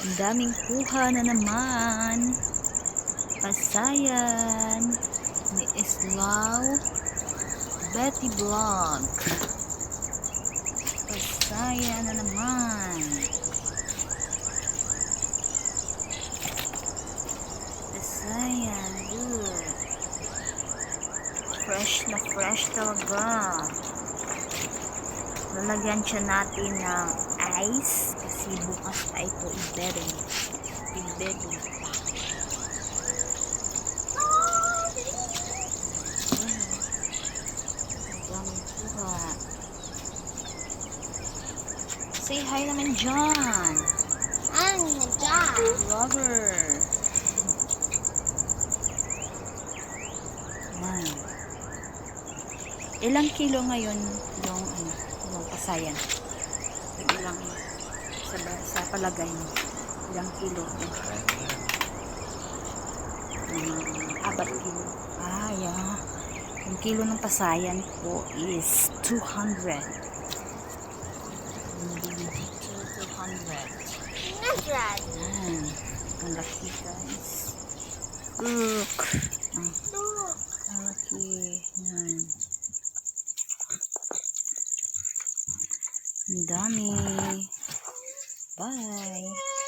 Ang daming kuha na naman. Pasayan. Ni Islaw. Betty Vlog. Pasayan na naman. Pasayan. Good. Fresh na fresh talaga. Lalagyan siya natin ng ice kasi bukas pa ito i-bedding. I-bedding pa. Say hi naman dyan. Ang nagyan. Vlogger. Yan. Ilang kilo ngayon yung ano, yung pasayan? Ilang sa, sa palagay mo? Ilang kilo? Um, apat kilo. Ah, yeah. Yung kilo ng pasayan po is 200. Hindi dito 200. Nagyan. Yan. Ang laki guys. Look. Ah, ang laki. Yan. Ang dami. Bye.